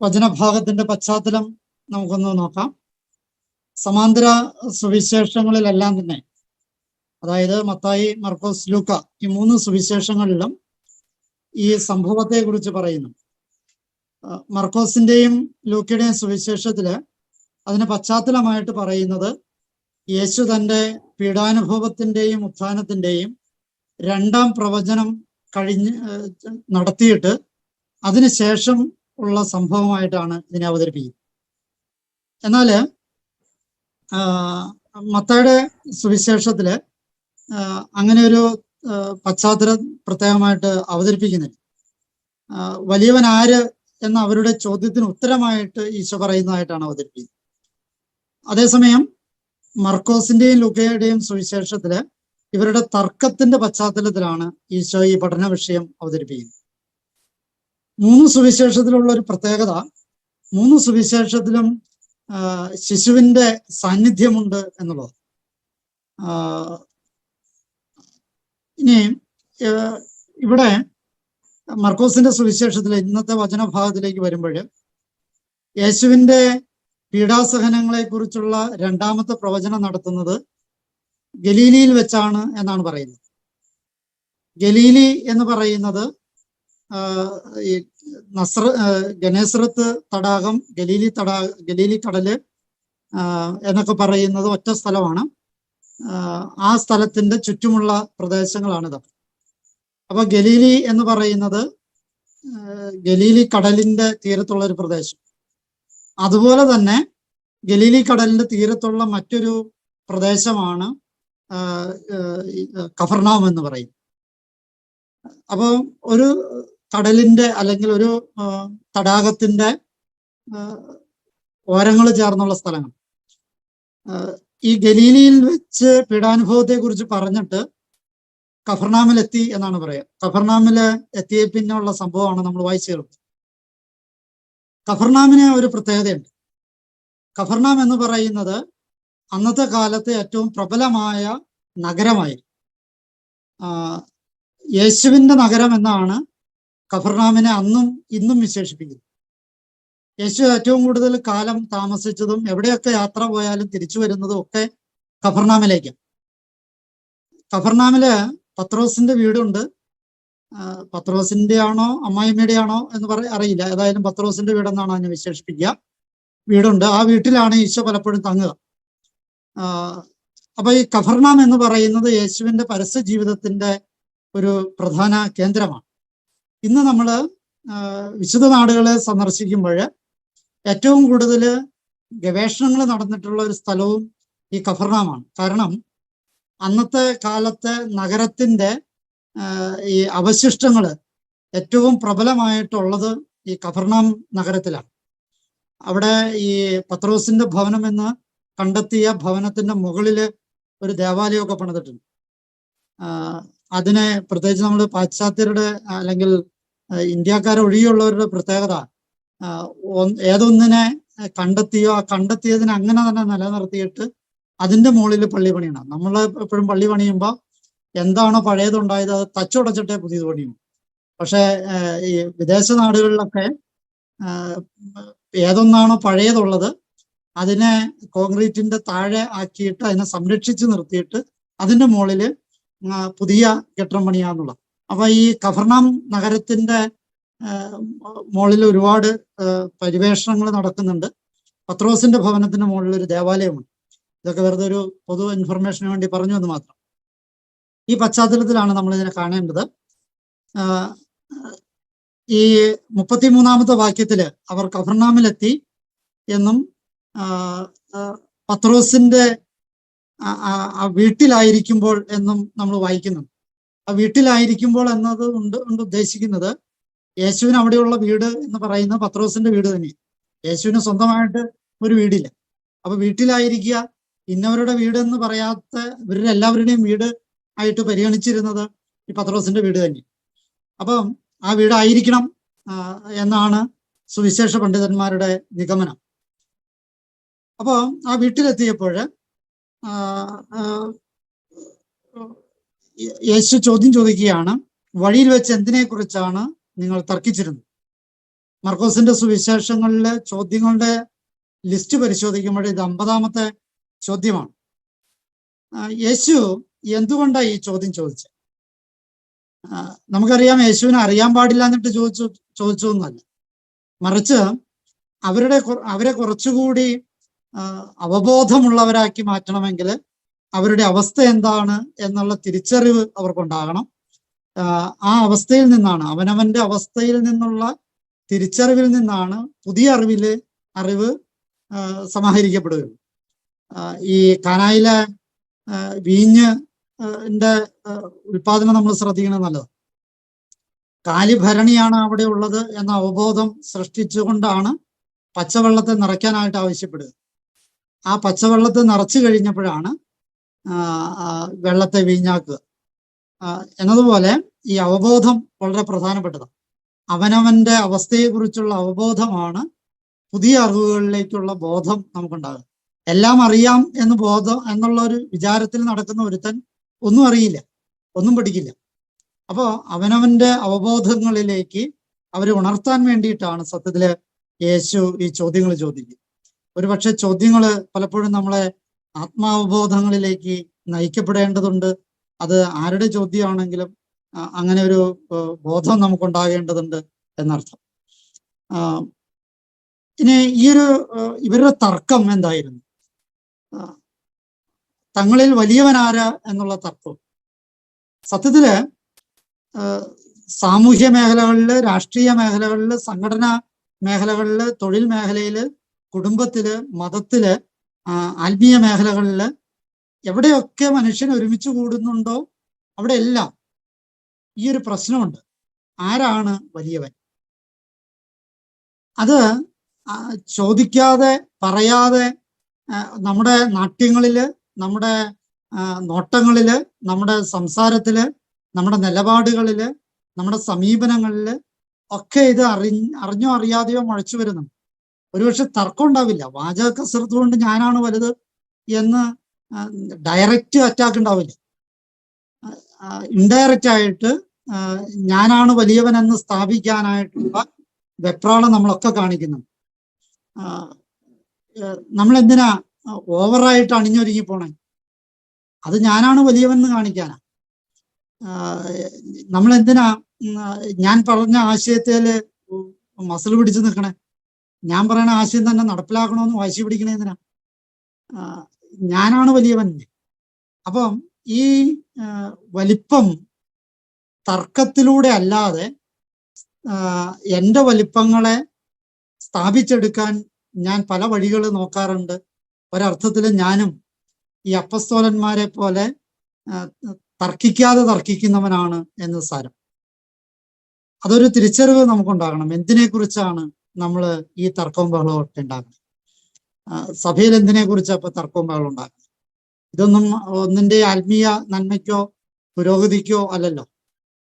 വചനഭാഗത്തിന്റെ പശ്ചാത്തലം നമുക്കൊന്ന് നോക്കാം. സമാന്തര സുവിശേഷങ്ങളിലെല്ലാം തന്നെ അതായത് മത്തായി മർക്കോസ് ലൂക്ക ഈ മൂന്ന് സുവിശേഷങ്ങളിലും ഈ സംഭവത്തെ കുറിച്ച് പറയുന്നു മർക്കോസിന്റെയും ലൂക്കയുടെയും സുവിശേഷത്തിൽ അതിന് പശ്ചാത്തലമായിട്ട് പറയുന്നത് യേശു തന്റെ പീഡാനുഭവത്തിന്റെയും ഉത്ഥാനത്തിന്റെയും രണ്ടാം പ്രവചനം കഴിഞ്ഞ് നടത്തിയിട്ട് അതിനുശേഷം ഉള്ള സംഭവമായിട്ടാണ് ഇതിനെ അവതരിപ്പിക്കുന്നത്. എന്നാൽ മത്തയുടെ സുവിശേഷത്തിൽ അങ്ങനെ ഒരു പശ്ചാത്തലം പ്രത്യേകമായിട്ട് അവതരിപ്പിക്കുന്നില്ല. വലിയവൻ ആര് എന്ന അവരുടെ ചോദ്യത്തിന് ഉത്തരമായിട്ട് ഈശോ പറയുന്നതായിട്ടാണ് അവതരിപ്പിക്കുന്നത്. അതേസമയം മർക്കോസിന്റെയും ലുക്കയുടെയും സുവിശേഷത്തിൽ ഇവരുടെ തർക്കത്തിന്റെ പശ്ചാത്തലത്തിലാണ് ഈശോ ഈ പഠന വിഷയം അവതരിപ്പിക്കുന്നത്. മൂന്ന് സുവിശേഷത്തിലുള്ള ഒരു പ്രത്യേകത. മൂന്ന് സുവിശേഷത്തിലും ശിശുവിന്റെ സാന്നിധ്യമുണ്ട് എന്നുള്ളത്. ഇനി ഇവിടെ മർക്കോസിന്റെ സുവിശേഷത്തിൽ ഇന്നത്തെ വചനഭാഗത്തിലേക്ക് വരുമ്പോൾ യേശുവിന്റെ പീഡാസഹനങ്ങളെ കുറിച്ചുള്ള രണ്ടാമത്തെ പ്രവചനം നടത്തുന്നത് ഗലീലിയിൽ വെച്ചാണ് എന്നാണ് പറയുന്നത്. ഗലീലി എന്ന് പറയുന്നത് നസ്ര ആ, തടാകം ഗലീലി തടാ ഗലീലി കടൽ എന്നൊക്കെ പറയുന്നത് ഒറ്റ സ്ഥലമാണ്. ആ, സ്ഥലത്തിന്റെ ചുറ്റുമുള്ള പ്രദേശങ്ങളാണിത്. അപ്പൊ ഗലീലി എന്ന് പറയുന്നത് ഗലീലി കടലിന്റെ തീരത്തുള്ള ഒരു പ്രദേശം. അതുപോലെ തന്നെ ഗലീലി കടലിന്റെ തീരത്തുള്ള മറ്റൊരു പ്രദേശമാണ് കഫർണാം എന്ന് പറയും. അപ്പൊ ഒരു കടലിന്റെ അല്ലെങ്കിൽ ഒരു തടാകത്തിന്റെ ഓരങ്ങൾ ചേർന്നുള്ള സ്ഥലങ്ങൾ. ഈ ഗലീലിയിൽ വെച്ച് പീഡാനുഭവത്തെ കുറിച്ച് പറഞ്ഞിട്ട് കഫർനാമിൽ എത്തി എന്നാണ് പറയുക കഫർനാമിൽ എത്തിയ പിന്നുള്ള സംഭവമാണ് നമ്മൾ വായിച്ചു കേൾക്കുന്നത് കഫർനാമിന് ഒരു പ്രത്യേകതയുണ്ട്. കഫർനാം എന്ന് പറയുന്നത് അന്നത്തെ കാലത്തെ ഏറ്റവും പ്രബലമായ നഗരമായിരുന്നു. യേശുവിന്റെ നഗരം എന്നാണ് കഫർനാമിനെ അന്നും ഇന്നും വിശേഷിപ്പിക്കുന്നു. യേശു ഏറ്റവും കൂടുതൽ കാലം താമസിച്ചതും എവിടെയൊക്കെ യാത്ര പോയാലും തിരിച്ചു വരുന്നതും ഒക്കെ കഫർനാമിലേക്കാണ്. കഫർനാമിൽ പത്രോസിന്റെ വീടുണ്ട്. പത്രോസിന്റെ ആണോ അമ്മായിമ്മയുടെ ആണോ എന്ന് പറ അറിയില്ല. ഏതായാലും പത്രോസിന്റെ വീടെന്നാണ് അതിനെ വിശേഷിപ്പിക്കുക. വീടുണ്ട്. ആ വീട്ടിലാണ് ഈശോ പലപ്പോഴും തങ്ങുക. അപ്പൊ ഈ കഫർനാം എന്ന് പറയുന്നത് യേശുവിന്റെ പരസ്യ ജീവിതത്തിന്റെ ഒരു പ്രധാന കേന്ദ്രമാണ്. ഇന്ന് നമ്മൾ വിശുദ്ധ നാടുകളെ സന്ദർശിക്കുമ്പോൾ ഏറ്റവും കൂടുതൽ ഗവേഷണങ്ങൾ നടന്നിട്ടുള്ള ഒരു സ്ഥലവും ഈ കഫർനാമാണ്. കാരണം അന്നത്തെ കാലത്തെ നഗരത്തിന്റെ ഈ അവശിഷ്ടങ്ങൾ ഏറ്റവും പ്രബലമായിട്ടുള്ളത് ഈ കഫർണാം നഗരത്തിലാണ്. അവിടെ ഈ പത്രോസിന്റെ ഭവനം എന്ന് കണ്ടെത്തിയ ഭവനത്തിന്റെ മുകളിൽ ഒരു ദേവാലയമൊക്കെ പണിതിട്ടുണ്ട്. അതിനെ പ്രത്യേകിച്ച് നമ്മൾ പാശ്ചാത്യരുടെ അല്ലെങ്കിൽ ഇന്ത്യക്കാരെ ഒഴികെയുള്ളവരുടെ പ്രത്യേകത ഏതൊന്നിനെ കണ്ടെത്തിയോ ആ കണ്ടെത്തിയതിനെ അങ്ങനെ തന്നെ നിലനിർത്തിയിട്ട് അതിന്റെ മുകളിൽ പള്ളി പണിയണം നമ്മൾ എപ്പോഴും പള്ളി പണിയുമ്പോൾ എന്താണോ പഴയതുണ്ടായത് അത് തച്ചുടച്ചിട്ടേ പുതിയത് പണിയും. പക്ഷെ ഈ വിദേശ നാടുകളിലൊക്കെ ഏതൊന്നാണോ പഴയതുള്ളത് അതിനെ കോൺക്രീറ്റിന്റെ താഴെ ആക്കിയിട്ട് അതിനെ സംരക്ഷിച്ചു നിർത്തിയിട്ട് അതിന്റെ മുകളിൽ ആ, പുതിയ കെട്ടിടം പണിയാന്നുള്ളത്. അപ്പൊ ഈ കഫർണാം നഗരത്തിന്റെ മുകളിൽ ഒരുപാട് പരിവേഷണങ്ങൾ നടക്കുന്നുണ്ട്. പത്രോസിന്റെ ഭവനത്തിന്റെ മുകളിൽ ഒരു ദേവാലയമുണ്ട്. ഇതൊക്കെ വെറുതെ ഒരു പൊതു ഇൻഫർമേഷന് വേണ്ടി പറഞ്ഞു എന്ന് മാത്രം. ഈ പശ്ചാത്തലത്തിലാണ് നമ്മൾ ഇതിനെ കാണേണ്ടത് ഈ മുപ്പത്തിമൂന്നാമത്തെ വാക്യത്തിൽ അവർ കഫർണാമിലെത്തി എന്നും പത്രോസിന്റെ ആ- വീട്ടിലായിരിക്കുമ്പോൾ എന്നും നമ്മൾ വായിക്കുന്നുണ്ട്. ആ വീട്ടിലായിരിക്കുമ്പോൾ എന്നത് ഉണ്ട് ഉണ്ട് ഉദ്ദേശിക്കുന്നത് യേശുവിന് അവിടെയുള്ള വീട് എന്ന് പറയുന്ന പത്രോസിന്റെ വീട് തന്നെ യേശുവിന് സ്വന്തമായിട്ട് ഒരു വീടില്ല. അപ്പൊ വീട്ടിലായിരിക്കുക ഇന്നവരുടെ വീട് എന്ന് പറയാത്ത ഇവരുടെ എല്ലാവരുടെയും വീട് ആയിട്ട് പരിഗണിച്ചിരുന്നത് ഈ പത്രോസിന്റെ വീട് തന്നെ അപ്പം ആ വീടായിരിക്കണം എന്നാണ് സുവിശേഷ പണ്ഡിതന്മാരുടെ നിഗമനം. അപ്പോൾ ആ വീട്ടിലെത്തിയപ്പോൾ യേശു ചോദ്യം ചോദിക്കുകയാണ് വഴിയിൽ വെച്ച് എന്തിനെ കുറിച്ചാണ് നിങ്ങൾ തർക്കിച്ചിരുന്നത്? മർക്കോസിന്റെ സുവിശേഷങ്ങളിലെ ചോദ്യങ്ങളുടെ ലിസ്റ്റ് പരിശോധിക്കുമ്പോൾ ഇത് അമ്പതാമത്തെ ചോദ്യമാണ്. യേശു എന്തുകൊണ്ടാണ് ഈ ചോദ്യം ചോദിച്ചത്? നമുക്കറിയാം യേശുവിനെ അറിയാൻ പാടില്ല എന്നിട്ട് ചോദിച്ചു ചോദിച്ചു എന്നല്ല മറിച്ച് അവരുടെ അവരെ കുറച്ചുകൂടി അവബോധമുള്ളവരാക്കി മാറ്റണമെങ്കിൽ അവരുടെ അവസ്ഥ എന്താണ് എന്നുള്ള തിരിച്ചറിവ് അവർക്കുണ്ടാകണം. ആ, അവസ്ഥയിൽ നിന്നാണ് അവനവന്റെ അവസ്ഥയിൽ നിന്നുള്ള തിരിച്ചറിവിൽ നിന്നാണ് പുതിയ അറിവിൽ അറിവ് സമാഹരിക്കപ്പെടുകയുള്ളു. ഈ കാനായിലെ വീഞ്ഞ് ന്റെ ഉൽപാദനം നമ്മൾ ശ്രദ്ധിക്കണം നല്ലത് കാലിഭരണിയാണ് അവിടെ ഉള്ളത് എന്ന അവബോധം സൃഷ്ടിച്ചുകൊണ്ടാണ് പച്ചവെള്ളത്തെ നിറയ്ക്കാനായിട്ട് ആവശ്യപ്പെടുക. ആ പച്ചവെള്ളത്തെ നിറച്ചു കഴിഞ്ഞപ്പോഴാണ് വെള്ളത്തെ വീഞ്ഞാക്കുക. എന്നതുപോലെ ഈ അവബോധം വളരെ പ്രധാനപ്പെട്ടതാണ് അവനവന്റെ അവസ്ഥയെക്കുറിച്ചുള്ള അവബോധമാണ് പുതിയ അറിവുകളിലേക്കുള്ള ബോധം നമുക്കുണ്ടാകുക എല്ലാം അറിയാം എന്ന് ബോധം എന്നുള്ള ഒരു വിചാരത്തിൽ നടക്കുന്ന ഒരുത്തൻ ഒന്നും അറിയില്ല ഒന്നും പഠിക്കില്ല. അപ്പോ അവനവന്റെ അവബോധങ്ങളിലേക്ക് അവരെ ഉണർത്താൻ വേണ്ടിയിട്ടാണ് സത്യത്തിൽ യേശു ഈ ചോദ്യങ്ങൾ ചോദിക്കുക ഒരുപക്ഷെ ചോദ്യങ്ങൾ പലപ്പോഴും നമ്മളെ ആത്മാവബോധങ്ങളിലേക്ക് നയിക്കപ്പെടേണ്ടതുണ്ട്. അത് ആരുടെ ചോദ്യമാണെങ്കിലും അങ്ങനെ ഒരു ബോധം നമുക്കുണ്ടാകേണ്ടതുണ്ട് എന്നർത്ഥം. ഇനി ഈ ഒരു ഇവരുടെ തർക്കം എന്തായിരുന്നു? തങ്ങളിൽ വലിയവനാര എന്നുള്ള തർക്കം. സത്യത്തിൽ സാമൂഹ്യ മേഖലകളിൽ രാഷ്ട്രീയ മേഖലകളിൽ സംഘടനാ മേഖലകളിൽ തൊഴിൽ മേഖലയിൽ കുടുംബത്തിൽ മതത്തിൽ ആത്മീയ മേഖലകളിൽ എവിടെയൊക്കെ മനുഷ്യൻ ഒരുമിച്ച് കൂടുന്നുണ്ടോ അവിടെ എല്ലാം ഈ ഒരു പ്രശ്നമുണ്ട്. ആരാണ് വലിയവൻ? അത് ചോദിക്കാതെ പറയാതെ നമ്മുടെ നാട്യങ്ങളിൽ നമ്മുടെ നോട്ടങ്ങളിൽ നമ്മുടെ സംസാരത്തിൽ നമ്മുടെ നിലപാടുകളിൽ നമ്മുടെ സമീപനങ്ങളിൽ ഒക്കെ ഇത് അറി അറിഞ്ഞോ അറിയാതെയോ മുഴച്ചു വരുന്നുണ്ട്. ഒരുപക്ഷെ തർക്കം ഉണ്ടാവില്ല വാചക കസരത്ത് കൊണ്ട് ഞാനാണ് വലുത് എന്ന് ഡയറക്റ്റ് അറ്റാക്ക് ഉണ്ടാവില്ല. ഇൻഡയറക്റ്റ് ആയിട്ട് ഞാനാണ് വലിയവൻ എന്ന് സ്ഥാപിക്കാനായിട്ടുള്ള വെപ്രാളം നമ്മളൊക്കെ കാണിക്കുന്നു നമ്മൾ എന്തിനാ ഓവറായിട്ട് അണിഞ്ഞൊരുങ്ങി പോണേ? അത് ഞാനാണ് വലിയവൻ എന്ന് കാണിക്കാനാ നമ്മൾ എന്തിനാ ഞാൻ പറഞ്ഞ ആശയത്തിൽ മസിൽ പിടിച്ചു നിൽക്കണേ ഞാൻ പറയുന്ന ആശയം തന്നെ നടപ്പിലാക്കണമെന്ന് വാശി പിടിക്കണേന്തിനാ ഞാനാണ് വലിയവൻ. അപ്പം ഈ വലിപ്പം തർക്കത്തിലൂടെ അല്ലാതെ എന്റെ വലിപ്പങ്ങളെ സ്ഥാപിച്ചെടുക്കാൻ ഞാൻ പല വഴികൾ നോക്കാറുണ്ട്. ഒരർത്ഥത്തിൽ ഞാനും ഈ അപ്പസ്തോലന്മാരെ പോലെ തർക്കിക്കാതെ തർക്കിക്കുന്നവനാണ് എന്ന് സാരം. അതൊരു തിരിച്ചറിവ് നമുക്കുണ്ടാകണം. എന്തിനെ കുറിച്ചാണ് നമ്മൾ ഈ തർക്കവും ബഹളവും ഒക്കെ ഉണ്ടാക്കുന്നത് ആ, സഭയിൽ എന്തിനെ കുറിച്ച് അപ്പൊ തർക്കവും ബഹളവും ഉണ്ടാക്കുക ഇതൊന്നും ഒന്നിന്റെ ആത്മീയ നന്മയ്ക്കോ പുരോഗതിക്കോ അല്ലല്ലോ.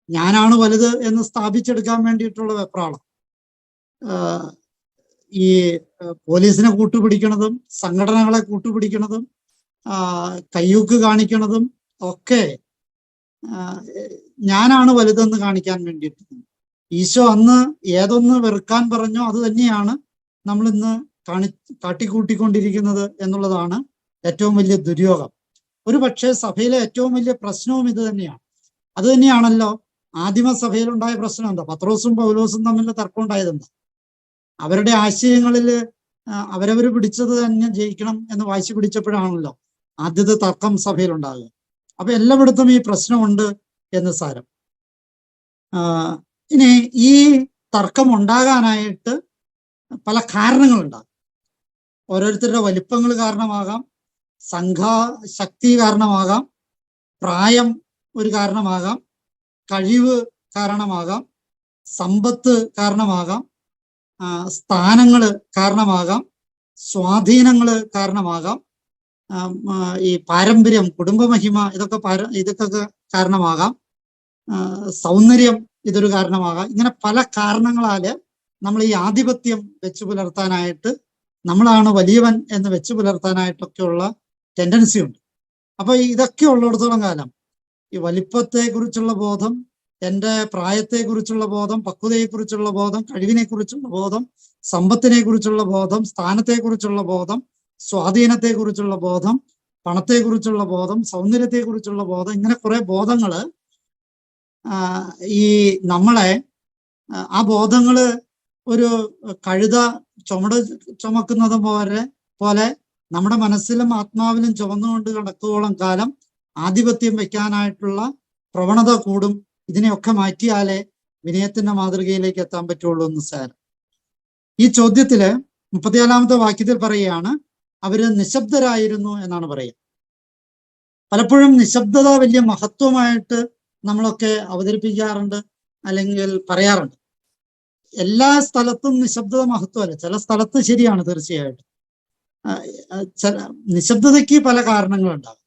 ഞാനാണ് വലുത് എന്ന് സ്ഥാപിച്ചെടുക്കാൻ വേണ്ടിയിട്ടുള്ള വെപ്രാളം. ഈ പോലീസിനെ കൂട്ടുപിടിക്കണതും സംഘടനകളെ കൂട്ടുപിടിക്കണതും കയ്യൂക്ക് കാണിക്കണതും ഒക്കെ ഞാനാണ് വലുതെന്ന് കാണിക്കാൻ വേണ്ടിയിട്ട് ഈശോ അന്ന് ഏതൊന്ന് വെറുക്കാൻ പറഞ്ഞോ അത് തന്നെയാണ് നമ്മൾ ഇന്ന് കാണി കാട്ടിക്കൂട്ടിക്കൊണ്ടിരിക്കുന്നത് എന്നുള്ളതാണ് ഏറ്റവും വലിയ ദുര്യോഗം. ഒരു പക്ഷേ സഭയിലെ ഏറ്റവും വലിയ പ്രശ്നവും ഇത് തന്നെയാണ്. അത് തന്നെയാണല്ലോ ആദിമ സഭയിലുണ്ടായ പ്രശ്നം എന്താ? പത്രോസും പൗലോസും തമ്മിൽ തർക്കം ഉണ്ടായതെന്താ അവരുടെ ആശയങ്ങളിൽ അവരവർ പിടിച്ചത് തന്നെ ജയിക്കണം എന്ന് വായിച്ചു പിടിച്ചപ്പോഴാണല്ലോ ആദ്യത്തെ തർക്കം സഭയിലുണ്ടാകുക അപ്പൊ എല്ലായിടത്തും ഈ പ്രശ്നമുണ്ട് എന്ന് സാരം. ഇനി ഈ തർക്കം ഉണ്ടാകാനായിട്ട് പല കാരണങ്ങളുണ്ടാകും. ഓരോരുത്തരുടെ വലിപ്പങ്ങൾ കാരണമാകാം സംഘാ ശക്തി കാരണമാകാം പ്രായം ഒരു കാരണമാകാം കഴിവ് കാരണമാകാം സമ്പത്ത് കാരണമാകാം സ്ഥാനങ്ങൾ കാരണമാകാം സ്വാധീനങ്ങൾ കാരണമാകാം ഈ പാരമ്പര്യം കുടുംബമഹിമ ഇതൊക്കെ ഇതൊക്കെ കാരണമാകാം സൗന്ദര്യം ഇതൊരു കാരണമാകാം. ഇങ്ങനെ പല കാരണങ്ങളാൽ നമ്മൾ ഈ ആധിപത്യം വെച്ചു പുലർത്താനായിട്ട് നമ്മളാണ് വലിയവൻ എന്ന് വെച്ച് പുലർത്താനായിട്ടൊക്കെയുള്ള ടെൻഡൻസി ഉണ്ട്. അപ്പൊ ഇതൊക്കെ ഉള്ളിടത്തോളം കാലം ഈ വലിപ്പത്തെ കുറിച്ചുള്ള ബോധം എന്റെ പ്രായത്തെ കുറിച്ചുള്ള ബോധം പക്വതയെ കുറിച്ചുള്ള ബോധം കഴിവിനെ കുറിച്ചുള്ള ബോധം സമ്പത്തിനെ കുറിച്ചുള്ള ബോധം സ്ഥാനത്തെ കുറിച്ചുള്ള ബോധം സ്വാധീനത്തെ കുറിച്ചുള്ള ബോധം പണത്തെ കുറിച്ചുള്ള ബോധം സൗന്ദര്യത്തെ കുറിച്ചുള്ള ബോധം ഇങ്ങനെ കുറെ ബോധങ്ങൾ ഈ നമ്മളെ ആ, ബോധങ്ങൾ ഒരു കഴുത ചുമട് ചുമക്കുന്നത് പോലെ പോലെ നമ്മുടെ മനസ്സിലും ആത്മാവിലും ചുമന്നുകൊണ്ട് കിടക്കുവോളം കാലം ആധിപത്യം വെക്കാനായിട്ടുള്ള പ്രവണത കൂടും. ഇതിനെയൊക്കെ മാറ്റിയാലേ വിനയത്തിന്റെ മാതൃകയിലേക്ക് എത്താൻ പറ്റുള്ളൂ എന്ന് സാർ. ഈ ചോദ്യത്തിൽ മുപ്പത്തിനാലാമത്തെ വാക്യത്തിൽ പറയുകയാണ് അവർ നിശബ്ദരായിരുന്നു എന്നാണ് പറയുക. പലപ്പോഴും നിശബ്ദത വലിയ മഹത്വമായിട്ട് നമ്മളൊക്കെ അവതരിപ്പിക്കാറുണ്ട് അല്ലെങ്കിൽ പറയാറുണ്ട്. എല്ലാ സ്ഥലത്തും നിശബ്ദത മഹത്വമല്ല. ചില സ്ഥലത്ത് ശരിയാണ് തീർച്ചയായിട്ടും. ചില നിശബ്ദതയ്ക്ക് പല കാരണങ്ങളുണ്ടാകും.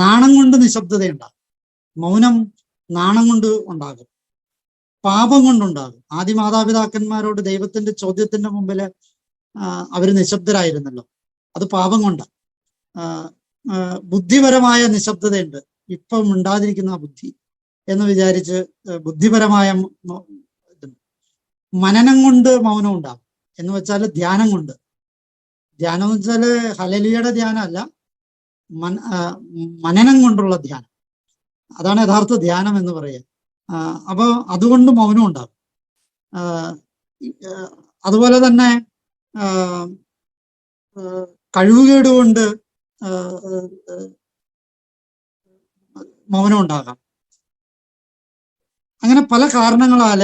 നാണം കൊണ്ട് നിശബ്ദത ഉണ്ടാകും മൗനം നാണം കൊണ്ട് ഉണ്ടാകും. പാപം കൊണ്ടുണ്ടാകും. ആദ്യ മാതാപിതാക്കന്മാരോട് ദൈവത്തിന്റെ ചോദ്യത്തിന്റെ മുമ്പിൽ അവർ നിശബ്ദരായിരുന്നല്ലോ. അത് പാപം കൊണ്ടാണ് ബുദ്ധിപരമായ നിശബ്ദതയുണ്ട്. ഇപ്പം ഉണ്ടാതിരിക്കുന്ന ബുദ്ധി എന്ന് വിചാരിച്ച് ബുദ്ധിപരമായ. മനനം കൊണ്ട് മൗനം ഉണ്ടാകും എന്ന് വെച്ചാൽ ധ്യാനം കൊണ്ട്. ധ്യാനം എന്ന് വെച്ചാൽ ഹലലിയുടെ ധ്യാനമല്ല മന മനനം കൊണ്ടുള്ള ധ്യാനം. അതാണ് യഥാർത്ഥ ധ്യാനം എന്ന് പറയുക. അപ്പോൾ അപ്പൊ അതുകൊണ്ട് മൗനം ഉണ്ടാകും അതുപോലെ തന്നെ ആ, ആ, കഴിവുകേട് കൊണ്ട് ആ, ആ, ആ, മൗനം ഉണ്ടാകാം അങ്ങനെ പല കാരണങ്ങളാൽ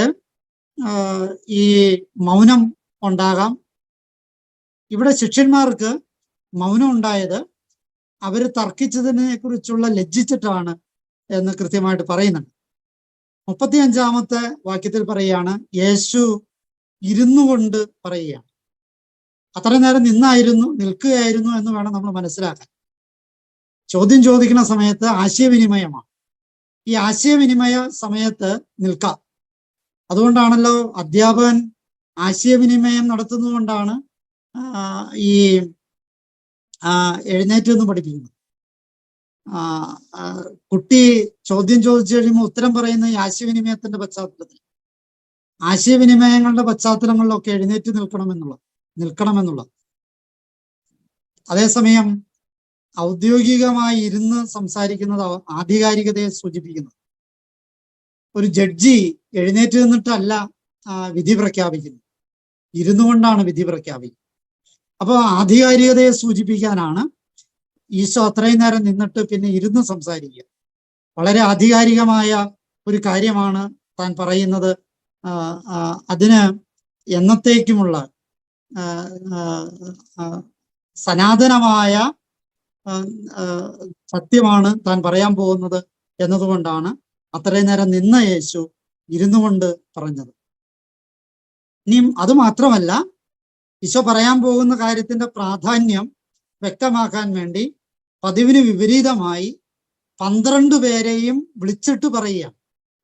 ഈ മൗനം ഉണ്ടാകാം. ഇവിടെ ശിഷ്യന്മാർക്ക് മൗനം ഉണ്ടായത് അവർ തർക്കിച്ചതിനെ കുറിച്ചുള്ള ലജ്ജിച്ചിട്ടാണ് എന്ന് കൃത്യമായിട്ട് പറയുന്നുണ്ട്. മുപ്പത്തി അഞ്ചാമത്തെ വാക്യത്തിൽ പറയുകയാണ് യേശു ഇരുന്നു കൊണ്ട് പറയുകയാണ്. അത്രയും നേരം നിന്നായിരുന്നു നിൽക്കുകയായിരുന്നു എന്ന് വേണം നമ്മൾ മനസ്സിലാക്കാൻ. ചോദ്യം ചോദിക്കുന്ന സമയത്ത് ആശയവിനിമയമാണ്. ഈ ആശയവിനിമയ സമയത്ത് നിൽക്കാം. അതുകൊണ്ടാണല്ലോ അധ്യാപകൻ ആശയവിനിമയം നടത്തുന്നതുകൊണ്ടാണ് ഈ എഴുന്നേറ്റ് നിന്ന് പഠിപ്പിക്കുന്നത്. കുട്ടി ചോദ്യം ചോദിച്ചു കഴിയുമ്പോൾ ഉത്തരം പറയുന്ന ഈ ആശയവിനിമയത്തിന്റെ പശ്ചാത്തലത്തിൽ. ആശയവിനിമയങ്ങളുടെ പശ്ചാത്തലങ്ങളിലൊക്കെ എഴുന്നേറ്റ് നിൽക്കണമെന്നുള്ള നിൽക്കണമെന്നുള്ള അതേസമയം ഔദ്യോഗികമായി ഇരുന്ന് സംസാരിക്കുന്നത് ആധികാരികതയെ സൂചിപ്പിക്കുന്നു. ഒരു ജഡ്ജി എഴുന്നേറ്റ് നിന്നിട്ടല്ല വിധി പ്രഖ്യാപിക്കുന്നത്. ഇരുന്നു കൊണ്ടാണ് വിധി പ്രഖ്യാപിക്കുന്നത്. അപ്പോൾ ആധികാരികതയെ സൂചിപ്പിക്കാനാണ് ഈശോ അത്രയും നേരം നിന്നിട്ട് പിന്നെ ഇരുന്ന് സംസാരിക്കുക. വളരെ ആധികാരികമായ ഒരു കാര്യമാണ് താൻ പറയുന്നത്. അതിന് എന്നത്തേക്കുമുള്ള സനാതനമായ സത്യമാണ് താൻ പറയാൻ പോകുന്നത് എന്നതുകൊണ്ടാണ് അത്രയും നേരം നിന്ന യേശു ഇരുന്നു കൊണ്ട് പറഞ്ഞത്. ഇനിയും അത് മാത്രമല്ല ഈശോ പറയാൻ പോകുന്ന കാര്യത്തിന്റെ പ്രാധാന്യം വ്യക്തമാക്കാൻ വേണ്ടി പതിവിന് വിപരീതമായി പന്ത്രണ്ട് പേരെയും വിളിച്ചിട്ട് പറയുക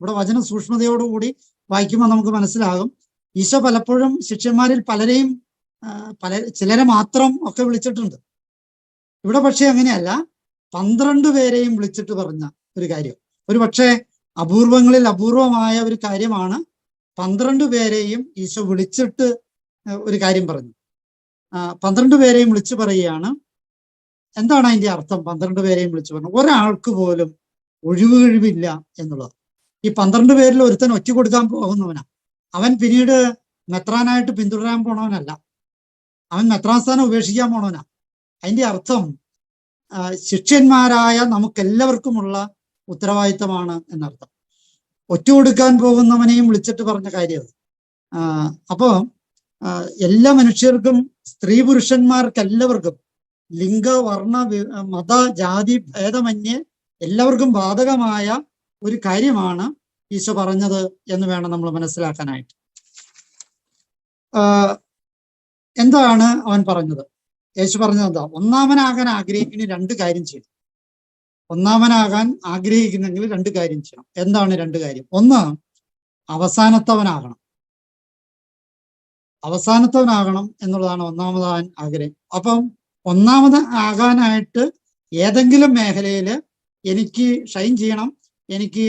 ഇവിടെ വചന സൂക്ഷ്മതയോടുകൂടി വായിക്കുമ്പോൾ നമുക്ക് മനസ്സിലാകും. ഈശോ പലപ്പോഴും ശിഷ്യന്മാരിൽ പലരെയും പല ചിലരെ മാത്രം ഒക്കെ വിളിച്ചിട്ടുണ്ട്. ഇവിടെ പക്ഷെ അങ്ങനെയല്ല. പന്ത്രണ്ട് പേരെയും വിളിച്ചിട്ട് പറഞ്ഞ ഒരു കാര്യം. ഒരു പക്ഷേ അപൂർവങ്ങളിൽ അപൂർവമായ ഒരു കാര്യമാണ് പന്ത്രണ്ട് പേരെയും ഈശോ വിളിച്ചിട്ട് ഒരു കാര്യം പറഞ്ഞു. പന്ത്രണ്ട് പേരെയും വിളിച്ചു പറയുകയാണ്. എന്താണ് അതിന്റെ അർത്ഥം? പന്ത്രണ്ട് പേരെയും വിളിച്ചു പറഞ്ഞു. ഒരാൾക്ക് പോലും ഒഴിവ് കഴിവില്ല എന്നുള്ളത്. ഈ പന്ത്രണ്ട് പേരിൽ ഒരുത്തൻ ഒറ്റ കൊടുക്കാൻ പോകുന്നവനാ. അവൻ പിന്നീട് മെത്രാനായിട്ട് പിന്തുടരാൻ പോണവനല്ല. അവൻ മെത്രാൻ സ്ഥാനം ഉപേക്ഷിക്കാൻ പോണവനാ. അതിന്റെ അർത്ഥം ശിഷ്യന്മാരായ നമുക്കെല്ലാവർക്കുമുള്ള ഉത്തരവാദിത്തമാണ് എന്നർത്ഥം. ഒറ്റ കൊടുക്കാൻ പോകുന്നവനെയും വിളിച്ചിട്ട് പറഞ്ഞ കാര്യം അപ്പോൾ അപ്പോ എല്ലാ മനുഷ്യർക്കും സ്ത്രീ പുരുഷന്മാർക്കെല്ലാവർക്കും ലിംഗ വർണ മത ജാതി ഭേദമന്യേ എല്ലാവർക്കും ബാധകമായ ഒരു കാര്യമാണ് ഈശോ പറഞ്ഞത് എന്ന് വേണം നമ്മൾ മനസ്സിലാക്കാനായിട്ട്. എന്താണ് അവൻ പറഞ്ഞത്? യേശു പറഞ്ഞത് എന്താ? ഒന്നാമനാകാൻ ആഗ്രഹിക്കുന്ന രണ്ട് കാര്യം ചെയ്യണം. ഒന്നാമനാകാൻ ആഗ്രഹിക്കുന്നെങ്കിൽ രണ്ട് കാര്യം ചെയ്യണം. എന്താണ് രണ്ട് കാര്യം? ഒന്ന് അവസാനത്തവനാകണം. അവസാനത്തവനാകണം എന്നുള്ളതാണ് ഒന്നാമതാൻ ആഗ്രഹം. അപ്പം ഒന്നാമത് ആകാനായിട്ട് ഏതെങ്കിലും മേഖലയിൽ എനിക്ക് ഷൈൻ ചെയ്യണം എനിക്ക്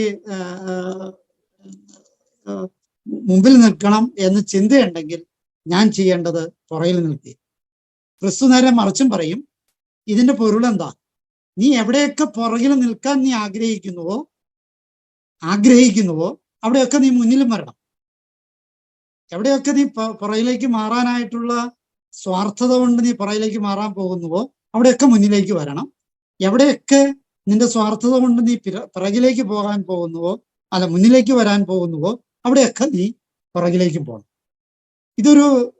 മുമ്പിൽ നിൽക്കണം എന്ന് ചിന്തയുണ്ടെങ്കിൽ ഞാൻ ചെയ്യേണ്ടത് പുറയിൽ നിൽക്കുക. ക്രിസ്തു നേരെ മറിച്ചും പറയും ഇതിന്റെ പൊരുൾ എന്താ? നീ എവിടെയൊക്കെ പുറകിൽ നിൽക്കാൻ നീ ആഗ്രഹിക്കുന്നുവോ ആഗ്രഹിക്കുന്നുവോ അവിടെയൊക്കെ നീ മുന്നിലും വരണം. എവിടെയൊക്കെ നീ പുറയിലേക്ക് മാറാനായിട്ടുള്ള സ്വാർത്ഥത കൊണ്ട് നീ പുറയിലേക്ക് മാറാൻ പോകുന്നുവോ അവിടെയൊക്കെ മുന്നിലേക്ക് വരണം. എവിടെയൊക്കെ നിന്റെ സ്വാർത്ഥത കൊണ്ട് നീ പിറ- പിറകിലേക്ക് പോകാൻ പോകുന്നുവോ അല്ല മുന്നിലേക്ക് വരാൻ പോകുന്നുവോ അവിടെയൊക്കെ നീ പുറകിലേക്ക് പോകണം. ഇതൊരു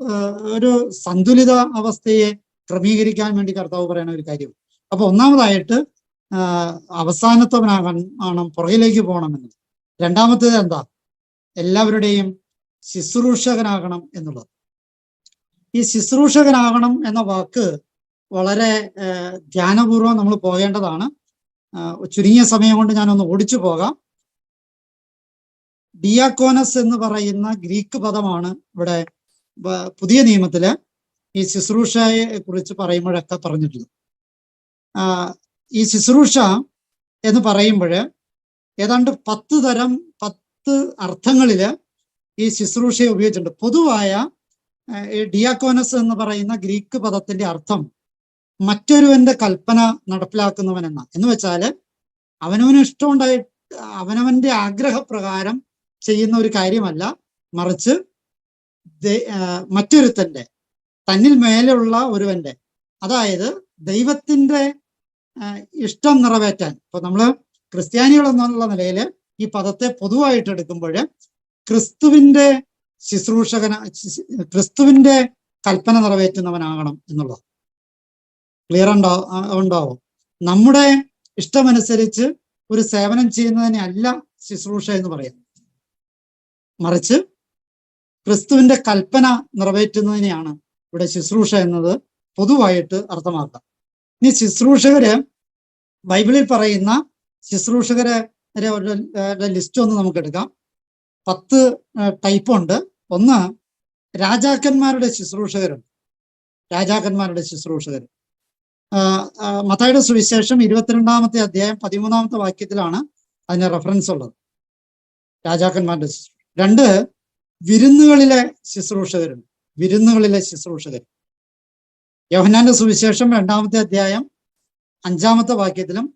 ഒരു സന്തുലിത അവസ്ഥയെ ക്രമീകരിക്കാൻ വേണ്ടി കർത്താവ് പറയുന്ന ഒരു കാര്യം. അപ്പൊ ഒന്നാമതായിട്ട് അവസാനത്തവനാകാൻ ആണ് പുറകിലേക്ക് പോകണമെന്ന് രണ്ടാമത്തേത് എന്താ? എല്ലാവരുടെയും ശുശ്രൂഷകനാകണം എന്നുള്ളത്. ഈ ശുശ്രൂഷകനാകണം എന്ന വാക്ക് വളരെ ധ്യാനപൂർവം നമ്മൾ പോകേണ്ടതാണ്. ചുരുങ്ങിയ സമയം കൊണ്ട് ഞാനൊന്ന് ഓടിച്ചു പോകാം. ഡിയാക്കോനസ് എന്ന് പറയുന്ന ഗ്രീക്ക് പദമാണ് ഇവിടെ പുതിയ നിയമത്തിൽ ഈ ശുശ്രൂഷയെ കുറിച്ച് പറയുമ്പോഴൊക്കെ പറഞ്ഞിട്ടുള്ളത് ഈ ശുശ്രൂഷ എന്ന് പറയുമ്പോൾ ഏതാണ്ട് പത്ത് തരം പത്ത് അർത്ഥങ്ങളിൽ ഈ ശുശ്രൂഷയെ ഉപയോഗിച്ചിട്ടുണ്ട്. പൊതുവായ ഡിയാക്കോനസ് എന്ന് പറയുന്ന ഗ്രീക്ക് പദത്തിന്റെ അർത്ഥം മറ്റൊരുവന്റെ കൽപ്പന നടപ്പിലാക്കുന്നവൻ എന്ന എന്ന് വെച്ചാൽ അവനവന് ഇഷ്ടമുണ്ടായി അവനവന്റെ ആഗ്രഹപ്രകാരം ചെയ്യുന്ന ഒരു കാര്യമല്ല. മറിച്ച് മറ്റൊരുത്തന്റെ തന്നിൽ മേലുള്ള ഒരുവന്റെ അതായത് ദൈവത്തിന്റെ ഇഷ്ടം നിറവേറ്റാൻ. ഇപ്പൊ നമ്മൾ ക്രിസ്ത്യാനികൾ എന്നുള്ള നിലയിൽ ഈ പദത്തെ പൊതുവായിട്ട് എടുക്കുമ്പോൾ ക്രിസ്തുവിന്റെ ശുശ്രൂഷകന ശുശ്രൂ- ക്രിസ്തുവിന്റെ കൽപ്പന നിറവേറ്റുന്നവനാകണം എന്നുള്ളത്. ക്ലിയർ ഉണ്ടോ? ഉണ്ടാവും നമ്മുടെ ഇഷ്ടമനുസരിച്ച് ഒരു സേവനം ചെയ്യുന്നതിനെ അല്ല ശുശ്രൂഷ എന്ന് പറയാം. മറിച്ച് ക്രിസ്തുവിന്റെ കൽപ്പന നിറവേറ്റുന്നതിനെയാണ് ഇവിടെ ശുശ്രൂഷ എന്നത് പൊതുവായിട്ട് അർത്ഥമാക്കാം ഇനി ശുശ്രൂഷകര് ബൈബിളിൽ പറയുന്ന ശുശ്രൂഷകരെ ലിസ്റ്റ് ഒന്ന് നമുക്ക് എടുക്കാം. പത്ത് ടൈപ്പ് ഉണ്ട്. ഒന്ന് രാജാക്കന്മാരുടെ ശുശ്രൂഷകരുണ്ട്. രാജാക്കന്മാരുടെ ശുശ്രൂഷകർ മത്തായുടെ സുവിശേഷം ഇരുപത്തിരണ്ടാമത്തെ അധ്യായം പതിമൂന്നാമത്തെ വാക്യത്തിലാണ് അതിന് റെഫറൻസ് ഉള്ളത്. രാജാക്കന്മാരുടെ രണ്ട് വിരുന്നുകളിലെ ശുശ്രൂഷകരുണ്ട് വിരുന്നുകളിലെ ശുശ്രൂഷകർ യോഹനാന്റെ സുവിശേഷം രണ്ടാമത്തെ അധ്യായം അഞ്ചാമത്തെ വാക്യത്തിലും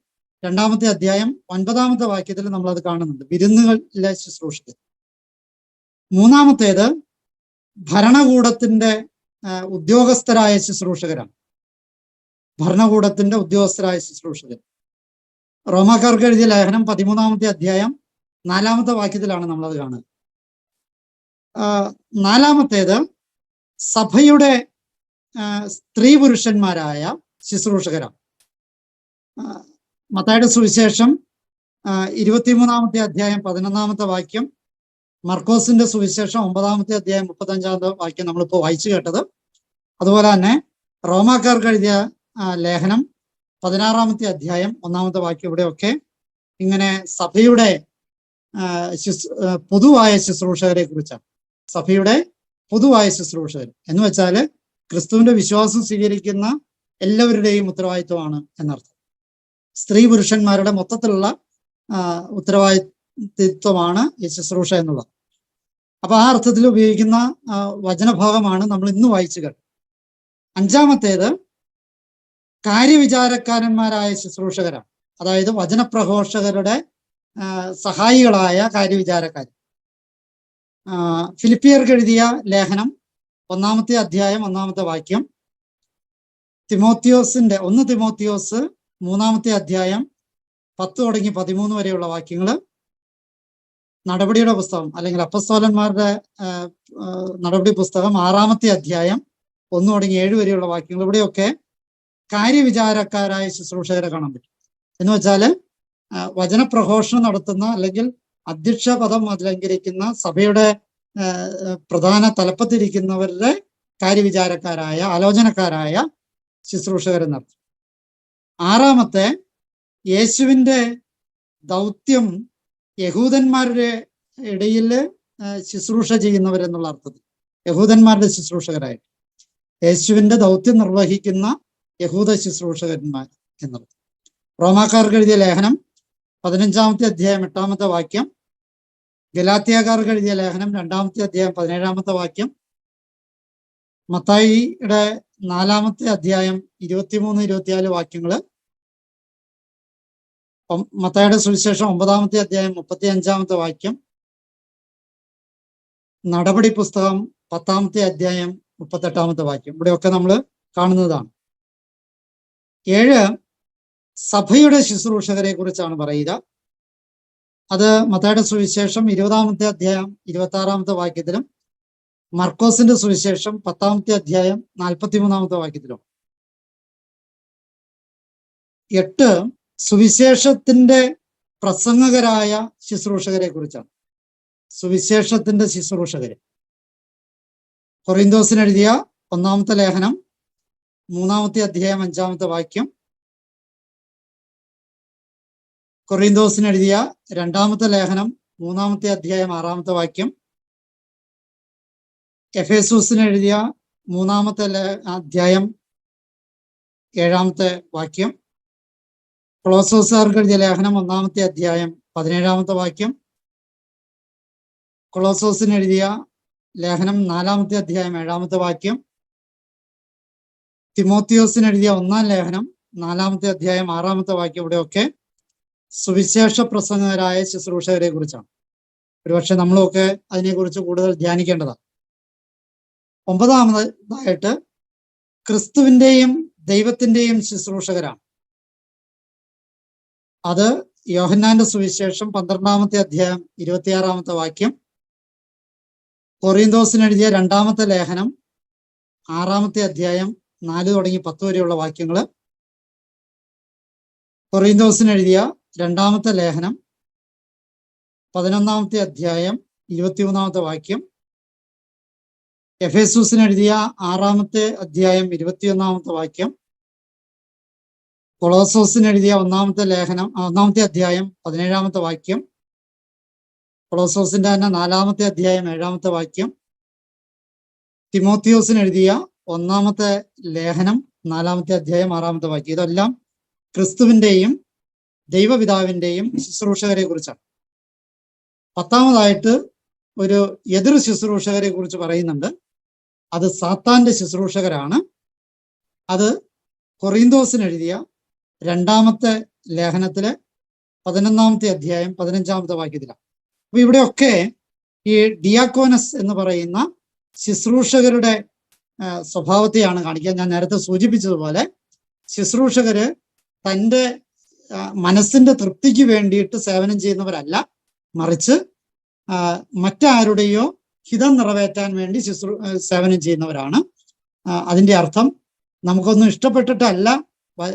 രണ്ടാമത്തെ അധ്യായം ഒൻപതാമത്തെ വാക്യത്തിലും നമ്മൾ അത് കാണുന്നുണ്ട്. വിരുന്നുകളിലെ ശുശ്രൂഷകർ. മൂന്നാമത്തേത് ഭരണകൂടത്തിന്റെ ഉദ്യോഗസ്ഥരായ ശുശ്രൂഷകരാണ്. ഭരണകൂടത്തിന്റെ ഉദ്യോഗസ്ഥരായ ശുശ്രൂഷകർ. റോമാക്കാർക്ക് എഴുതിയ ലേഖനം പതിമൂന്നാമത്തെ അധ്യായം നാലാമത്തെ വാക്യത്തിലാണ് നമ്മളത് കാണുന്നത് ആ, നാലാമത്തേത് സഭയുടെ സ്ത്രീ പുരുഷന്മാരായ ശുശ്രൂഷകരാണ്. മത്തായുടെ സുവിശേഷം ഇരുപത്തിമൂന്നാമത്തെ അധ്യായം പതിനൊന്നാമത്തെ വാക്യം മർക്കോസിന്റെ സുവിശേഷം ഒമ്പതാമത്തെ അധ്യായം മുപ്പത്തഞ്ചാമത്തെ വാക്യം നമ്മളിപ്പോൾ വായിച്ചു കേട്ടത്. അതുപോലെ തന്നെ റോമാക്കാർക്ക് എഴുതിയ ലേഖനം പതിനാറാമത്തെ അധ്യായം ഒന്നാമത്തെ വാക്യം ഇവിടെയൊക്കെ ഇങ്ങനെ സഭയുടെ പൊതുവായ ശുശ്രൂഷകരെ കുറിച്ചാണ്. സഭയുടെ പൊതുവായ ശുശ്രൂഷകർ എന്ന് വെച്ചാൽ ക്രിസ്തുവിന്റെ വിശ്വാസം സ്വീകരിക്കുന്ന എല്ലാവരുടെയും ഉത്തരവാദിത്വമാണ് എന്നർത്ഥം. സ്ത്രീ പുരുഷന്മാരുടെ മൊത്തത്തിലുള്ള ഉത്തരവാദിത്വമാണ് ഈ ശുശ്രൂഷ എന്നുള്ളത്. അപ്പൊ ആ അർത്ഥത്തിൽ ഉപയോഗിക്കുന്ന വചനഭാഗമാണ് നമ്മൾ ഇന്ന് വായിച്ചു കേട്ടത് അഞ്ചാമത്തേത് കാര്യവിചാരക്കാരന്മാരായ ശുശ്രൂഷകരാണ്. അതായത് വചനപ്രഘോഷകരുടെ സഹായികളായ കാര്യവിചാരക്കാർ ഫിലിപ്പിയർക്ക് എഴുതിയ ലേഖനം ഒന്നാമത്തെ അധ്യായം ഒന്നാമത്തെ വാക്യം. തിമോത്തിയോസിന്റെ ഒന്ന് തിമോത്തിയോസ് മൂന്നാമത്തെ അധ്യായം പത്ത് തുടങ്ങി പതിമൂന്ന് വരെയുള്ള വാക്യങ്ങൾ നടപടിയുടെ പുസ്തകം അല്ലെങ്കിൽ അപ്പസ്തോലന്മാരുടെ നടപടി പുസ്തകം ആറാമത്തെ അധ്യായം ഒന്ന് തുടങ്ങി ഏഴ് വരെയുള്ള വാക്യങ്ങൾ. ഇവിടെയൊക്കെ കാര്യവിചാരക്കാരായ ശുശ്രൂഷകരെ കാണാൻ പറ്റും. എന്ന് വെച്ചാൽ വചനപ്രഘോഷണം നടത്തുന്ന അല്ലെങ്കിൽ അധ്യക്ഷ പദം അലങ്കരിക്കുന്ന സഭയുടെ പ്രധാന തലപ്പത്തിരിക്കുന്നവരുടെ കാര്യവിചാരക്കാരായ ആലോചനക്കാരായ ശുശ്രൂഷകരെന്നർത്ഥം ആറാമത്തെ യേശുവിന്റെ ദൗത്യം യഹൂദന്മാരുടെ ഇടയിൽ ശുശ്രൂഷ ചെയ്യുന്നവരെന്നുള്ള അർത്ഥത്തിൽ. യഹൂദന്മാരുടെ ശുശ്രൂഷകരായിട്ട്. യേശുവിന്റെ ദൗത്യം നിർവഹിക്കുന്ന യഹൂദ ശുശ്രൂഷകന്മാർ എന്നുള്ളത്. റോമാക്കാർക്ക് എഴുതിയ ലേഖനം പതിനഞ്ചാമത്തെ അധ്യായം എട്ടാമത്തെ വാക്യം ഗലാത്തിയാക്കാർക്ക് എഴുതിയ ലേഖനം രണ്ടാമത്തെ അധ്യായം പതിനേഴാമത്തെ വാക്യം. മത്തായിയുടെ നാലാമത്തെ അധ്യായം ഇരുപത്തിമൂന്ന് ഇരുപത്തിനാല് വാക്യങ്ങൾ. മത്തായിയുടെ സുവിശേഷം ഒമ്പതാമത്തെ അധ്യായം മുപ്പത്തി അഞ്ചാമത്തെ വാക്യം. നടപടി പുസ്തകം പത്താമത്തെ അധ്യായം മുപ്പത്തെട്ടാമത്തെ വാക്യം. ഇവിടെയൊക്കെ നമ്മൾ കാണുന്നതാണ്. ഏഴ് സഭയുടെ ശുശ്രൂഷകരെ കുറിച്ചാണ് പറയുക. അത് മത്തായുടെ സുവിശേഷം ഇരുപതാമത്തെ അധ്യായം ഇരുപത്തി ആറാമത്തെ വാക്യത്തിലും മർക്കോസിന്റെ സുവിശേഷം പത്താമത്തെ അധ്യായം നാൽപ്പത്തിമൂന്നാമത്തെ വാക്യത്തിലും. എട്ട് സുവിശേഷത്തിന്റെ പ്രസംഗകരായ ശുശ്രൂഷകരെ കുറിച്ചാണ്. സുവിശേഷത്തിന്റെ ശുശ്രൂഷകര്. കൊറിന്തോസിന് എഴുതിയ ഒന്നാമത്തെ ലേഖനം മൂന്നാമത്തെ അധ്യായം അഞ്ചാമത്തെ വാക്യം കൊറിന്തോസിന് എഴുതിയ രണ്ടാമത്തെ ലേഖനം മൂന്നാമത്തെ അധ്യായം ആറാമത്തെ വാക്യം. എഫേസൂസിന് എഴുതിയ മൂന്നാമത്തെ അധ്യായം ഏഴാമത്തെ വാക്യം. കൊളോസോസാർക്ക് എഴുതിയ ലേഖനം ഒന്നാമത്തെ അധ്യായം പതിനേഴാമത്തെ വാക്യം. കൊളോസോസിന് എഴുതിയ ലേഖനം നാലാമത്തെ അധ്യായം ഏഴാമത്തെ വാക്യം. തിമോത്തിയോസിന് എഴുതിയ ഒന്നാം ലേഖനം നാലാമത്തെ അധ്യായം ആറാമത്തെ വാക്യം ഇവിടെയൊക്കെ. സുവിശേഷ പ്രസംഗകരായ ശുശ്രൂഷകരെ കുറിച്ചാണ്. ഒരുപക്ഷെ നമ്മളൊക്കെ അതിനെക്കുറിച്ച് കൂടുതൽ ധ്യാനിക്കേണ്ടതാണ്. ഒമ്പതാമതായിട്ട് ക്രിസ്തുവിന്റെയും ദൈവത്തിന്റെയും ശുശ്രൂഷകരാണ്. അത് യോഹന്നാന്റെ സുവിശേഷം പന്ത്രണ്ടാമത്തെ അധ്യായം ഇരുപത്തിയാറാമത്തെ വാക്യം കൊറിയന്തോസിന് എഴുതിയ രണ്ടാമത്തെ ലേഖനം ആറാമത്തെ അധ്യായം നാല് തുടങ്ങി പത്ത് വരെയുള്ള വാക്യങ്ങൾ കൊറിയന്തോസിന് എഴുതിയ രണ്ടാമത്തെ ലേഖനം പതിനൊന്നാമത്തെ അധ്യായം ഇരുപത്തിമൂന്നാമത്തെ വാക്യം. എഫേസൂസിന് എഴുതിയ ആറാമത്തെ അധ്യായം ഇരുപത്തിയൊന്നാമത്തെ വാക്യം. കൊളോസോസിന് എഴുതിയ ഒന്നാമത്തെ ലേഖനം ഒന്നാമത്തെ അധ്യായം പതിനേഴാമത്തെ വാക്യം. കൊളോസോസിന്റെ തന്നെ നാലാമത്തെ അധ്യായം ഏഴാമത്തെ വാക്യം. തിമോത്തിയോസിന് എഴുതിയ ഒന്നാമത്തെ ലേഖനം നാലാമത്തെ അധ്യായം ആറാമത്തെ വാക്യം. ഇതെല്ലാം ക്രിസ്തുവിന്റെയും ദൈവപിതാവിന്റെയും ശുശ്രൂഷകരെ കുറിച്ചാണ് പത്താമതായിട്ട് ഒരു എതിർ ശുശ്രൂഷകരെ കുറിച്ച് പറയുന്നുണ്ട്. അത് സാത്താന്റെ ശുശ്രൂഷകരാണ്. അത് കൊറീന്തോസിന് എഴുതിയ രണ്ടാമത്തെ ലേഖനത്തിലെ പതിനൊന്നാമത്തെ അധ്യായം പതിനഞ്ചാമത്തെ വാക്യത്തിലാണ്. അപ്പൊ ഇവിടെയൊക്കെ ഈ ഡിയാക്കോനസ് എന്ന് പറയുന്ന ശുശ്രൂഷകരുടെ സ്വഭാവത്തെയാണ് കാണിക്കുക. ഞാൻ നേരത്തെ സൂചിപ്പിച്ചതുപോലെ ശുശ്രൂഷകര് തന്റെ മനസ്സിന്റെ തൃപ്തിക്ക് വേണ്ടിയിട്ട് സേവനം ചെയ്യുന്നവരല്ല. മറിച്ച് മറ്റാരുടെയോ ഹിതം നിറവേറ്റാൻ വേണ്ടി ശുശ്രൂ സേവനം ചെയ്യുന്നവരാണ്. അതിന്റെ അർത്ഥം നമുക്കൊന്നും ഇഷ്ടപ്പെട്ടിട്ടല്ല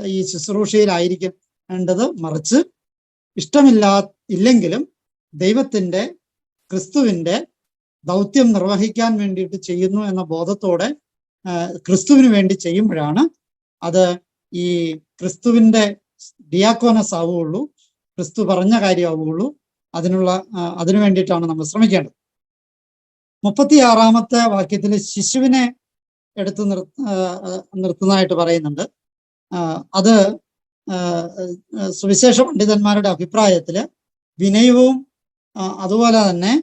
ഈ ശുശ്രൂഷയിലായിരിക്കേണ്ടത്. മറിച്ച് ഇഷ്ടമില്ലാ ഇല്ലെങ്കിലും ദൈവത്തിന്റെ ക്രിസ്തുവിന്റെ ദൗത്യം നിർവഹിക്കാൻ വേണ്ടിയിട്ട് ചെയ്യുന്നു എന്ന ബോധത്തോടെ ക്രിസ്തുവിന് വേണ്ടി ചെയ്യുമ്പോഴാണ് അത് ഈ ക്രിസ്തുവിന്റെ ഡിയാക്കോനസ് ആവുകയുള്ളൂ ക്രിസ്തു പറഞ്ഞ കാര്യമാവുകയുള്ളൂ അതിനുള്ള അതിനു വേണ്ടിയിട്ടാണ് നമ്മൾ ശ്രമിക്കേണ്ടത്. മുപ്പത്തിയാറാമത്തെ വാക്യത്തിൽ ശിശുവിനെ എടുത്ത് നിർ നിർത്തുന്നതായിട്ട് പറയുന്നുണ്ട്. അത് സുവിശേഷ പണ്ഡിതന്മാരുടെ അഭിപ്രായത്തിൽ വിനയവും അതുപോലെ തന്നെ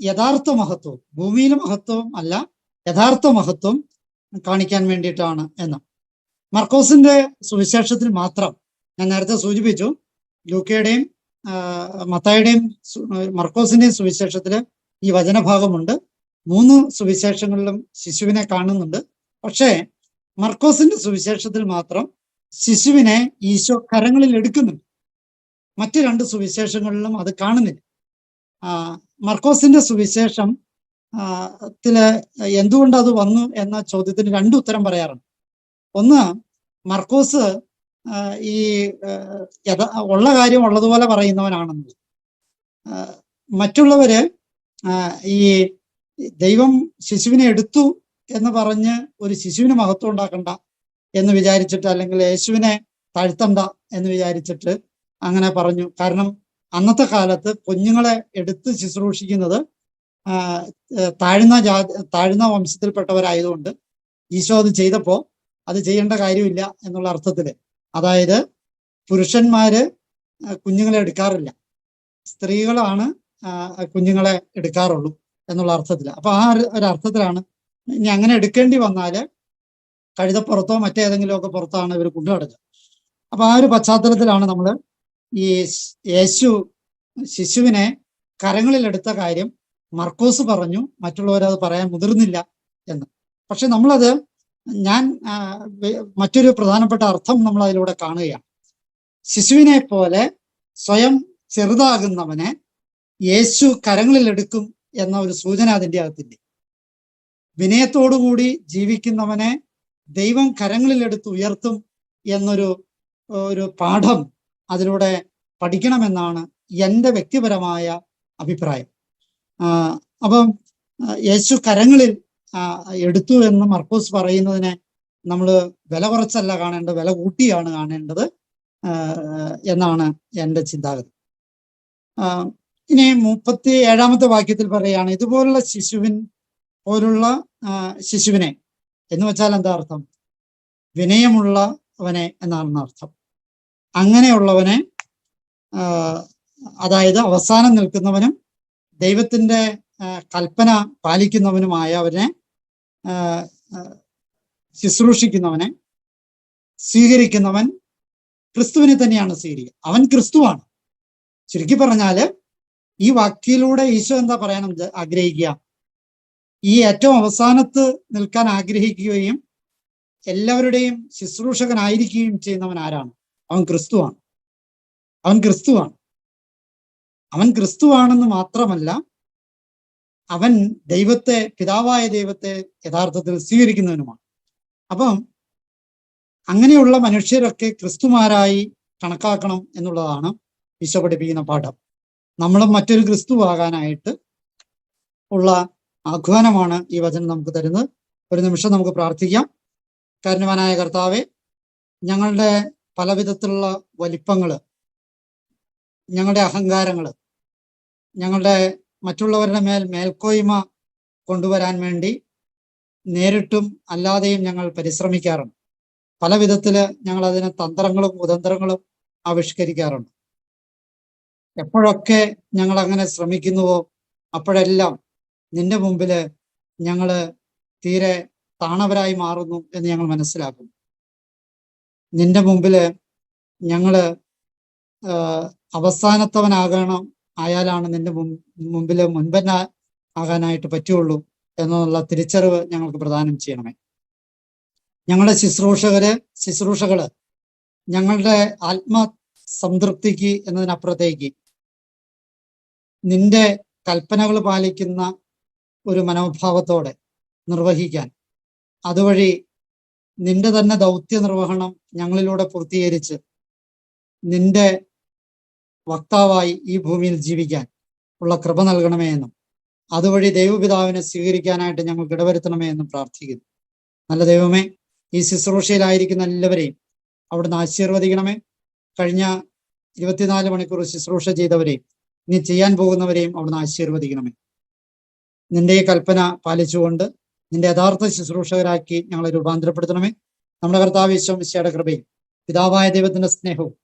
യഥാർത്ഥ മഹത്വവും ഭൂമിയിലെ മഹത്വം അല്ല യഥാർത്ഥ മഹത്വം കാണിക്കാൻ വേണ്ടിയിട്ടാണ് എന്ന്. മർക്കോസിന്റെ സുവിശേഷത്തിൽ മാത്രം ഞാൻ നേരത്തെ സൂചിപ്പിച്ചു ലൂക്കയുടെയും മത്തായുടെയും മർക്കോസിന്റെയും സുവിശേഷത്തിൽ ഈ വചനഭാഗമുണ്ട്. മൂന്ന് സുവിശേഷങ്ങളിലും ശിശുവിനെ കാണുന്നുണ്ട്. പക്ഷേ മർക്കോസിന്റെ സുവിശേഷത്തിൽ മാത്രം ശിശുവിനെ ഈശോ കരങ്ങളിൽ എടുക്കുന്നുണ്ട്. മറ്റു രണ്ട് സുവിശേഷങ്ങളിലും അത് കാണുന്നില്ല. മർക്കോസിന്റെ സുവിശേഷം ത്തിൽ എന്തുകൊണ്ട് അത് വന്നു എന്ന ചോദ്യത്തിന് രണ്ട് ഉത്തരം പറയാറുണ്ട്. ഒന്ന് മർക്കോസ് ഈ ഉള്ള കാര്യം ഉള്ളതുപോലെ പറയുന്നവനാണെന്ന്. മറ്റുള്ളവര് ഈ ദൈവം ശിശുവിനെ എടുത്തു എന്ന് പറഞ്ഞ് ഒരു ശിശുവിന് മഹത്വം ഉണ്ടാക്കണ്ട എന്ന് വിചാരിച്ചിട്ട് അല്ലെങ്കിൽ യേശുവിനെ താഴ്ത്തണ്ട എന്ന് വിചാരിച്ചിട്ട് അങ്ങനെ പറഞ്ഞു. കാരണം അന്നത്തെ കാലത്ത് കുഞ്ഞുങ്ങളെ എടുത്ത് ശുശ്രൂഷിക്കുന്നത് താഴ്ന്ന ജാതി താഴ്ന്ന വംശത്തിൽപ്പെട്ടവരായതുകൊണ്ട് ഈശോ അത് ചെയ്തപ്പോ അത് ചെയ്യേണ്ട കാര്യമില്ല എന്നുള്ള അർത്ഥത്തിൽ അതായത് പുരുഷന്മാര് കുഞ്ഞുങ്ങളെ എടുക്കാറില്ല. സ്ത്രീകളാണ് കുഞ്ഞുങ്ങളെ എടുക്കാറുള്ളൂ എന്നുള്ള അർത്ഥത്തിൽ അപ്പൊ ആ ഒരു അർത്ഥത്തിലാണ്. ഇനി അങ്ങനെ എടുക്കേണ്ടി വന്നാൽ കഴുതപ്പുറത്തോ മറ്റേതെങ്കിലും ഒക്കെ പുറത്താണ് ഇവർ കൊണ്ടുനടക്കുക അപ്പൊ ആ ഒരു പശ്ചാത്തലത്തിലാണ് നമ്മൾ ഈ യേശു ശിശുവിനെ കരങ്ങളിൽ എടുത്ത കാര്യം മർക്കോസ് പറഞ്ഞു. മറ്റുള്ളവരത് പറയാൻ മുതിർന്നില്ല എന്ന്. പക്ഷെ നമ്മളത് ഞാൻ മറ്റൊരു പ്രധാനപ്പെട്ട അർത്ഥം നമ്മൾ അതിലൂടെ കാണുകയാണ്. ശിശുവിനെ പോലെ സ്വയം ചെറുതാകുന്നവനെ യേശു കരങ്ങളിൽ എടുക്കും എന്ന ഒരു സൂചന അതിന്റെ അകത്തില്ലേ? വിനയത്തോടുകൂടി ജീവിക്കുന്നവനെ ദൈവം കരങ്ങളിൽ എടുത്ത് ഉയർത്തും എന്നൊരു ഒരു പാഠം അതിലൂടെ പഠിക്കണമെന്നാണ് എന്റെ വ്യക്തിപരമായ അഭിപ്രായം. അപ്പം യേശു കരങ്ങളിൽ എടുത്തു എന്ന് മർക്കോസ് പറയുന്നതിനെ നമ്മൾ വില കുറച്ചല്ല കാണേണ്ടത് വില കൂട്ടിയാണ് കാണേണ്ടത് എന്നാണ് എന്റെ ചിന്താഗതി. ഇനി മുപ്പത്തി ഏഴാമത്തെ വാക്യത്തിൽ പറയുകയാണ് ഇതുപോലുള്ള ശിശുവിൻ പോലുള്ള ശിശുവിനെ എന്ന് വെച്ചാൽ എന്താ അർത്ഥം? വിനയമുള്ളവനെ എന്നാണ് അർത്ഥം. അങ്ങനെയുള്ളവനെ അതായത് അവസാനം നിൽക്കുന്നവനും ദൈവത്തിന്റെ കൽപ്പന പാലിക്കുന്നവനുമായവനെ ശുശ്രൂഷിക്കുന്നവനെ സ്വീകരിക്കുന്നവൻ ക്രിസ്തുവിനെ തന്നെയാണ് സ്വീകരിക്കുക. അവൻ ക്രിസ്തുവാണ്. ചുരുക്കി പറഞ്ഞാൽ ഈ വാക്കിലൂടെ ഈശോ എന്താ പറയാൻ ആഗ്രഹിക്കുക? ഈ ഏറ്റവും അവസാനത്ത് നിൽക്കാൻ ആഗ്രഹിക്കുകയും എല്ലാവരുടെയും ശുശ്രൂഷകനായിരിക്കുകയും ചെയ്യുന്നവൻ ആരാണ്? അവൻ ക്രിസ്തുവാണ്. അവൻ ക്രിസ്തുവാണ്. അവൻ ക്രിസ്തുവാണെന്ന് മാത്രമല്ല അവൻ ദൈവത്തെ പിതാവായ ദൈവത്തെ യഥാർത്ഥത്തിൽ സ്വീകരിക്കുന്നവനുമാണ്. അപ്പം അങ്ങനെയുള്ള മനുഷ്യരൊക്കെ ക്രിസ്തുമാരായി കണക്കാക്കണം എന്നുള്ളതാണ് ഈശോ പഠിപ്പിക്കുന്ന പാഠം. നമ്മളും മറ്റൊരു ക്രിസ്തു ആകാനായിട്ട് ഉള്ള ആഹ്വാനമാണ് ഈ വചനം നമുക്ക് തരുന്നത്. ഒരു നിമിഷം നമുക്ക് പ്രാർത്ഥിക്കാം. കാരണവാനായ കർത്താവെ ഞങ്ങളുടെ പലവിധത്തിലുള്ള വലിപ്പങ്ങൾ ഞങ്ങളുടെ അഹങ്കാരങ്ങൾ ഞങ്ങളുടെ മറ്റുള്ളവരുടെ മേൽ മേൽക്കോയ്മ കൊണ്ടുവരാൻ വേണ്ടി നേരിട്ടും അല്ലാതെയും ഞങ്ങൾ പരിശ്രമിക്കാറുണ്ട്. പല വിധത്തിൽ ഞങ്ങൾ അതിന് തന്ത്രങ്ങളും കുതന്ത്രങ്ങളും ആവിഷ്കരിക്കാറുണ്ട്. എപ്പോഴൊക്കെ ഞങ്ങൾ അങ്ങനെ ശ്രമിക്കുന്നുവോ അപ്പോഴെല്ലാം നിന്റെ മുമ്പിൽ ഞങ്ങൾ തീരെ താണവരായി മാറുന്നു എന്ന് ഞങ്ങൾ മനസ്സിലാക്കുന്നു. നിന്റെ മുമ്പിൽ ഞങ്ങൾ അവസാനത്തവനാകണം ആയാലാണ് നിന്റെ മുമ്പിൽ മുൻപന്ന ആകാനായിട്ട് പറ്റുള്ളൂ എന്നുള്ള തിരിച്ചറിവ് ഞങ്ങൾക്ക് പ്രദാനം ചെയ്യണമേ. ഞങ്ങളുടെ ശുശ്രൂഷകര് ശുശ്രൂഷകൾ ഞങ്ങളുടെ ആത്മസംതൃപ്തിക്ക് എന്നതിനപ്പുറത്തേക്ക് നിന്റെ കൽപ്പനകൾ പാലിക്കുന്ന ഒരു മനോഭാവത്തോടെ നിർവഹിക്കാൻ. അതുവഴി നിന്റെ തന്നെ ദൗത്യ നിർവഹണം ഞങ്ങളിലൂടെ പൂർത്തീകരിച്ച് നിന്റെ വക്താവായി ഈ ഭൂമിയിൽ ജീവിക്കാൻ ഉള്ള കൃപ നൽകണമേ എന്നും അതുവഴി ദൈവപിതാവിനെ സ്വീകരിക്കാനായിട്ട് ഞങ്ങൾക്ക് ഇടവരുത്തണമേ എന്നും പ്രാർത്ഥിക്കുന്നു. നല്ല ദൈവമേ ഈ ശുശ്രൂഷയിലായിരിക്കുന്ന എല്ലാവരെയും അവിടുന്ന് ആശീർവദിക്കണമേ. കഴിഞ്ഞ ഇരുപത്തിനാല് മണിക്കൂർ ശുശ്രൂഷ ചെയ്തവരെയും ഇനി ചെയ്യാൻ പോകുന്നവരെയും അവിടുന്ന് ആശീർവദിക്കണമേ. നിന്റെ ഈ കൽപ്പന പാലിച്ചുകൊണ്ട് നിന്റെ യഥാർത്ഥ ശുശ്രൂഷകരാക്കി ഞങ്ങളെ രൂപാന്തരപ്പെടുത്തണമേ. നമ്മുടെ കർത്താവ് വിശ്വമിശയുടെ കൃപയും പിതാവായ ദൈവത്തിന്റെ സ്നേഹവും